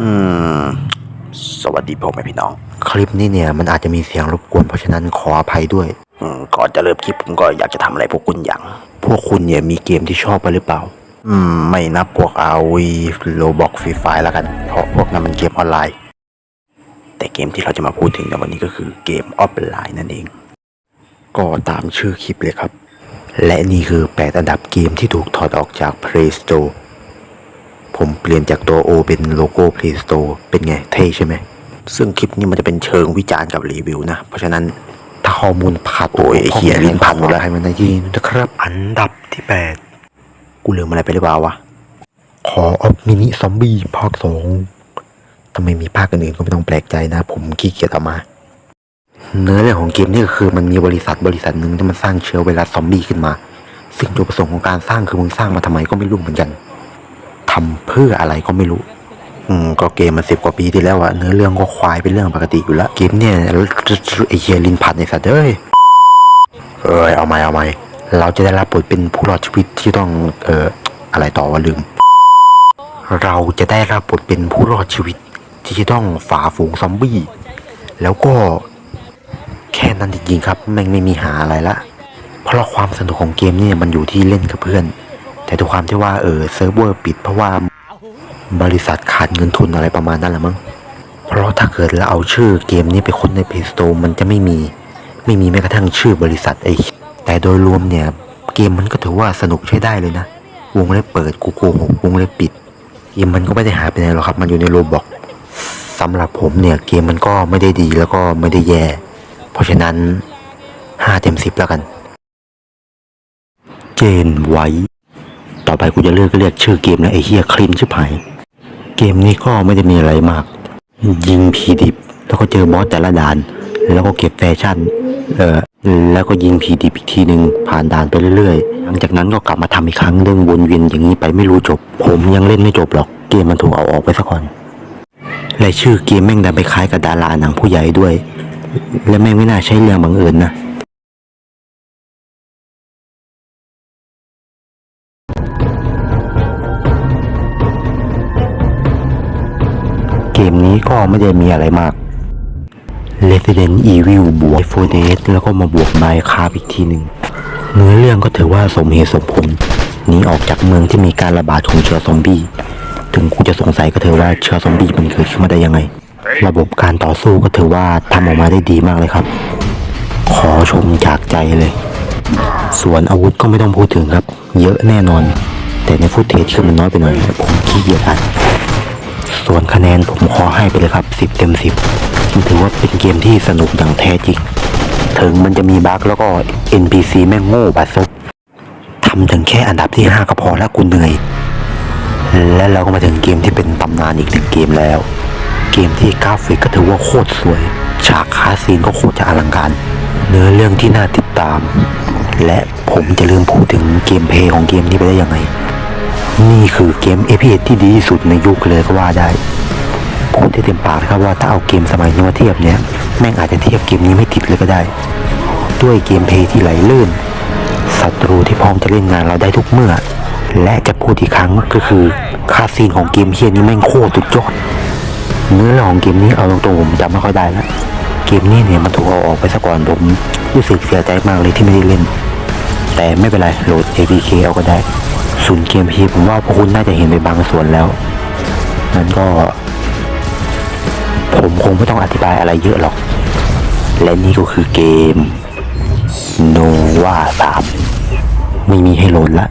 อืม สวัสดีพ่อแม่พี่น้อง คลิปนี้เนี่ยมันอาจจะมีเสียงรบกวนเพราะฉะนั้นขออภัยด้วย อืม ก่อนจะเริ่มคลิปผมก็อยากจะทำอะไรพวกคุณอย่าง พวกคุณเนี่ยมีเกมที่ชอบไปหรือเปล่า อืม ไม่นับพวก RV Roblox Free Fire แล้วกัน เพราะพวกนั้นมันเกมออนไลน์ แต่เกมที่เราจะมาพูดถึงในวันนี้ก็คือเกมออฟไลน์นั่นเอง ก็ตามชื่อคลิปเลยครับ และนี่คือแปดอันดับเกมที่ถูกถอดออกจาก Play Store ผมเปลี่ยนจากตัว O เป็นโลโก้ Play Store เป็นไงเท่ใช่ไหม ซึ่งคลิปนี้มันจะเป็นเชิงวิจารณ์กับรีวิวนะ เพราะฉะนั้นถ้าข้อมูลขาดโอ้ยไอ้เหี้ยลิ้นพันหมดแล้วให้มันได้ยินนะครับ อันดับที่แปดกูลืมอะไรไปหรือเปล่าวะ ขอออฟมินิซอมบี้ภาคสองทำไมมีภาคอื่นๆก็ไม่ต้องแปลกใจนะ ผมขี้เกียจเอามา เนื้อเรื่องของเกมนี่ก็คือมันมีบริษัทบริษัทหนึ่งที่มันสร้างเชื้อไวรัสซอมบี้ขึ้นมา ซึ่งจุดประสงค์ของการสร้างคือมึงสร้างมาทำไมก็ไม่รู้เหมือนกัน ทำเพื่ออะไรก็ไม่รู้ อืมก็เกมมันสิบกว่าปีที่แล้วอะเนื้อเรื่องก็ควายเป็นเรื่องปกติอยู่แล้วเกมเนี่ยไอเฮียลินผัดในสัตว์เอ้ยเอ้ยเอาไหมเอาไหมเราจะได้รับบทเป็นผู้รอดชีวิตที่ต้องเอ่ออะไรต่อวะลืม เราจะได้รับบทเป็นผู้รอดชีวิตที่จะต้องฝ่าฝูงซอมบี้ แล้วก็แค่นั้นจริงๆครับแม่งไม่มีหาอะไรละ เพราะความสนุกของเกมเนี่ยมันอยู่ที่เล่นกับเพื่อน แต่ด้วยความที่ว่าเออเซิร์ฟเวอร์ปิดเพราะว่าบริษัทขาดเงินทุนอะไรประมาณนั้นแหละมั้ง เพราะถ้าเกิดเราเอาชื่อเกมนี้ไปค้นใน Play Store มันจะไม่มี ไม่มีแม้กระทั่งชื่อบริษัทไอ้แต่โดยรวมเนี่ย เกมมันก็ถือว่าสนุกใช้ได้เลยนะ วงเล็บเปิดกูโกหกวงเล็บปิด เกมมันก็ไม่ได้หายไปไหนหรอกครับ มันอยู่ในโรบอกสำหรับผมเนี่ยเกมมันก็ไม่ได้ดีแล้วก็ไม่ได้แย่ เพราะฉะนั้นห้าเต็มสิบแล้วกัน เจนไว้ ไปกูจะเลือกก็เรียกชื่อเกมนะไอ้เฮียคลินชิบหายเกมนี้ก็ไม่ได้มีอะไรมาก ยิงผีดิบ แล้วก็เจอบอสแต่ละด่าน แล้วก็เก็บแฟชั่นเออแล้วก็ยิงผีดิบอีกทีหนึ่งผ่านด่านไปเรื่อยๆ หลังจากนั้นก็กลับมาทำอีกครั้งเรื่องวนเวียนอย่างนี้ไปไม่รู้จบ ผมยังเล่นไม่จบหรอกเกมมันถูกเอาออกไปซะก่อนและชื่อเกมแม่งดันไปคล้ายกับดาราหนังผู้ใหญ่ด้วย และแม่งไม่น่าใช่เรื่องบังเอิญนะ เกมนี้ก็ไม่ได้มีอะไรมาก Resident Evil บวก4 Days แล้วก็มาบวก Minecraft อีกทีหนึ่งเนื้อเรื่องก็ถือว่าสมเหตุสมผลหนีออกจากเมืองที่มีการระบาดของเชื้อซอมบี้ถึงกูจะสงสัยก็เถอะว่าเชื้อซอมบี้มันเกิดขึ้นมาได้ยังไง ระบบการต่อสู้ก็ถือว่าทำออกมาได้ดีมากเลยครับ ขอชมจากใจเลย ส่วนอาวุธก็ไม่ต้องพูดถึงครับ เยอะแน่นอน แต่ในฟุตเทจคือมันน้อยไปหน่อยผมขี้เกียจอ่าน ส่วนคะแนนผมขอให้ไปเลยครับ 10 เต็ม 10ถือว่าเป็นเกมที่สนุกอย่างแท้จริง ถึงมันจะมีบั๊กแล้วก็ NPC แม่งโง่บาดซบทำถึงแค่อันดับที่ 5 ก็พอแล้วกูเหนื่อย และเราก็มาถึงเกมที่เป็นตำนานอีกหนึ่งเกมแล้ว เกมที่กราฟิกก็ถือว่าโคตรสวย ฉากคาสซีนก็โคตรจะอลังการ เนื้อเรื่องที่น่าติดตาม และผมจะลืมพูดถึงเกมเพย์ของเกมนี้ไปได้ยังไง นี่คือเกม FPS ที่ดีที่สุดในยุคเลยก็ว่าได้พูดได้เต็มปากนะครับว่าถ้าเอาเกมสมัยนี้มาเทียบเนี่ยแม่งอาจจะเทียบเกมนี้ไม่ติดเลยก็ได้ ด้วยเกมเพย์ที่ไหลลื่นศัตรูที่พร้อมจะเล่นงานเราได้ทุกเมื่อ และจะพูดอีกครั้งก็คือคาซีนของเกมเฮียนี้แม่งโคตรสุดยอดเนื้อเรื่องของเกมนี้เอาตรงๆผมจำไม่ค่อยได้แล้วเกมนี้เนี่ยมันถูกเอาออกไปซะก่อนผมรู้สึกเสียใจมากเลยที่ไม่ได้เล่น แต่ไม่เป็นไรโหลด APK เอาก็ได้ ส่วนเกมพีผมว่าพวกคุณน่าจะเห็นไปบางส่วนแล้ว นั้นก็ ผมคงไม่ต้องอธิบายอะไรเยอะหรอก และนี่ก็คือเกม โนวาสามไม่มีให้โหลดละ